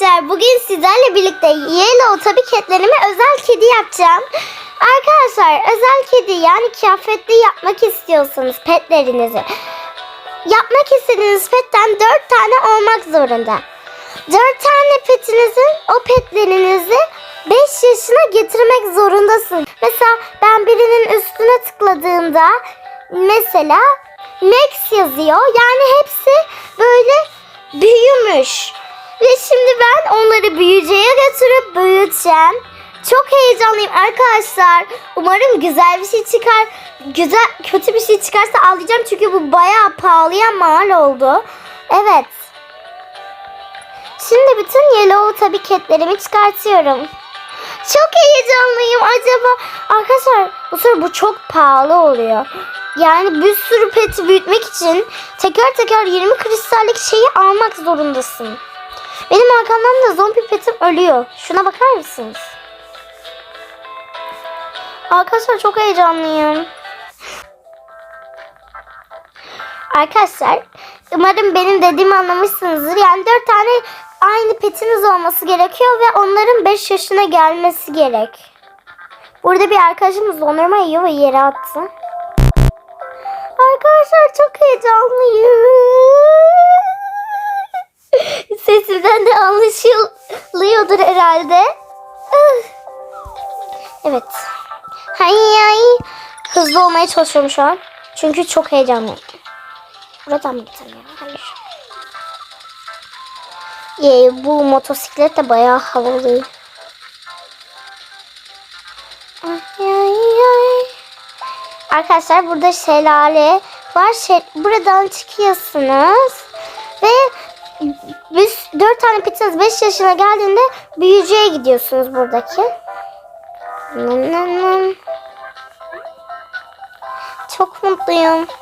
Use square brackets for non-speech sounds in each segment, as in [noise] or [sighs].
Arkadaşlar bugün sizlerle birlikte Yellow tabii ketlerime özel kedi yapacağım. Arkadaşlar özel kedi yani kıyafetli yapmak istiyorsanız petlerinizi yapmak istediğiniz petten 4 tane olmak zorunda. 4 tane petinizin o petlerinizi 5 yaşına getirmek zorundasın. Mesela ben birinin üstüne tıkladığımda mesela Max yazıyor. Yani hepsi böyle büyümüş. Ve şimdi ben onları büyücüye götürüp büyüteceğim. Çok heyecanlıyım arkadaşlar. Umarım güzel bir şey çıkar. Güzel kötü bir şey çıkarsa ağlayacağım çünkü bu bayağı pahalıya mal oldu. Evet. Şimdi bütün yellow tabii ketlerimi çıkartıyorum. Çok heyecanlıyım. Acaba arkadaşlar bu sefer bu çok pahalı oluyor. Yani bir sürü peti büyütmek için teker teker 20 kristallik şeyi almak zorundasın. Benim arkamdan da zombi petim ölüyor. Şuna bakar mısınız? Arkadaşlar çok heyecanlıyım. Arkadaşlar umarım benim dediğimi anlamışsınızdır. Yani 4 tane aynı petiniz olması gerekiyor ve onların 5 yaşına gelmesi gerek. Burada bir arkadaşımız dondurma yiyor ve yere attı. Arkadaşlar çok heyecanlıyım. Sesimden de anlaşılıyordur herhalde. Evet. Hay ay. Hızlı olmaya çalışıyorum şu an. Çünkü çok heyecanlıyım. Buradan mı gitsem ya? Hayır. Ee, bu motosiklet de bayağı havalı. Ay, ay, ay. Arkadaşlar burada şelale var. Şey, buradan çıkıyorsunuz. Ve biz 4 tane pizzanız 5 yaşına geldiğinde büyücüye gidiyorsunuz buradaki. Çok mutluyum. [gasps]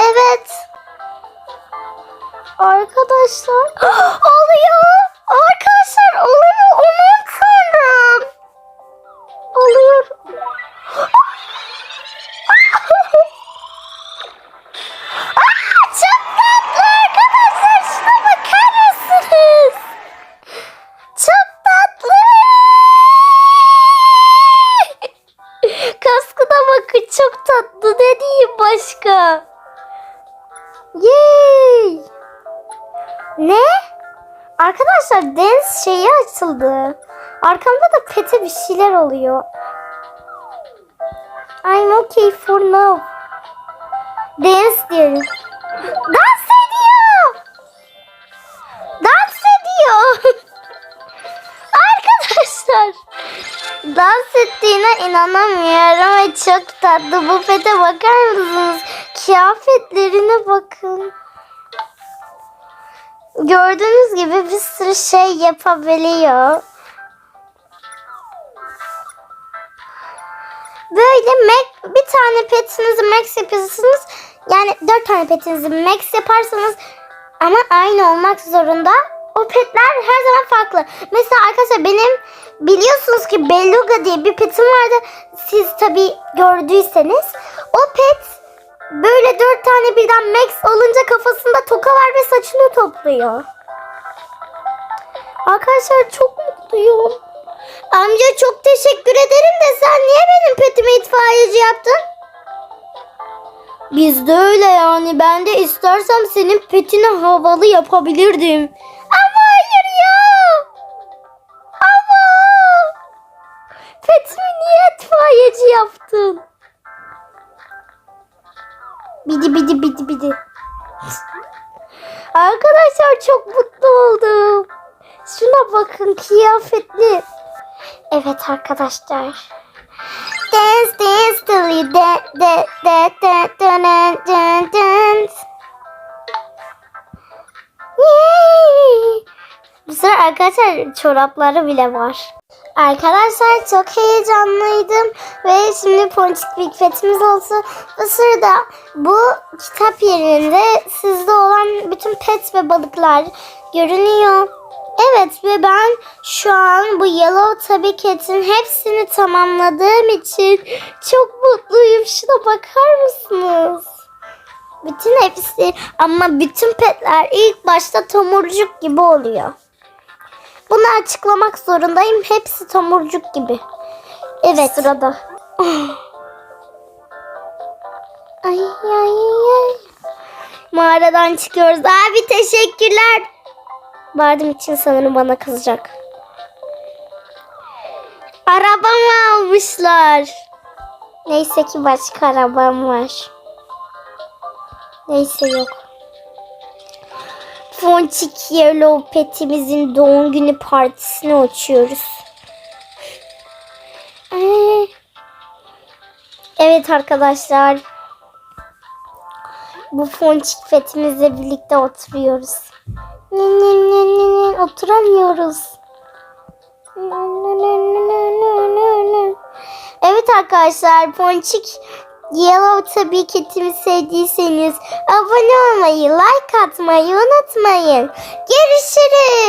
Evet. Arkadaşlar. [gasps] Oluyor. Arkadaşlar oluyor. Aman tanrım. Oluyor. Başka? Yay! Ne? Arkadaşlar dance şeyi açıldı. Arkamda da pete bir şeyler oluyor. I'm okay for now. Dance diyorum. Ettiğine inanamıyorum ve çok tatlı. Bu pete bakar mısınız? Kıyafetlerine bakın. Gördüğünüz gibi bir sürü şey yapabiliyor. Böyle max, bir tane petinizi max yapıyorsunuz. Yani dört tane petinizi max yaparsanız ama aynı olmak zorunda. O petler her zaman farklı. Mesela arkadaşlar benim biliyorsunuz ki Beluga diye bir petim vardı. Siz tabi gördüyseniz. O pet böyle dört tane birden max olunca kafasında toka var ve saçını topluyor. Arkadaşlar çok mutluyum. Amca çok teşekkür ederim de sen niye benim petimi itfaiyeci yaptın? Bizde öyle yani. Ben de istersem senin petini havalı yapabilirdim. Petimi niye itfaiyeci yaptın? Bidi bidi bidi bidi. Arkadaşlar çok mutlu oldum. Şuna bakın kıyafetli. Evet arkadaşlar. Dance dance till you de de de de de de dance. Yay! Bu sefer arkadaşlar çorapları bile var. Arkadaşlar çok heyecanlıydım ve şimdi ponçik bir petimiz olsun. Bu sırada bu kitap yerinde sizde olan bütün pet ve balıklar görünüyor. Evet ve ben şu an bu Yellow Tabby Cat'in hepsini tamamladığım için çok mutluyum. Şuna bakar mısınız? Bütün hepsi ama bütün petler ilk başta tomurcuk gibi oluyor. Bunu açıklamak zorundayım. Hepsi tomurcuk gibi. Evet. Sırada. [sighs] ay ay ay. Mağaradan çıkıyoruz. Abi teşekkürler. Bağırdığım için sanırım bana kızacak. Arabamı almışlar. Neyse ki başka arabam var. Neyse yok. Fonçik Yellow Pet'imizin doğum günü partisini açıyoruz. Ee, Evet arkadaşlar. Bu Fonçik Pet'imizle birlikte oturuyoruz. Oturamıyoruz. Evet arkadaşlar Ponçik Yellow tabii ketimi sevdiyseniz abone olmayı, like atmayı unutmayın. Görüşürüz.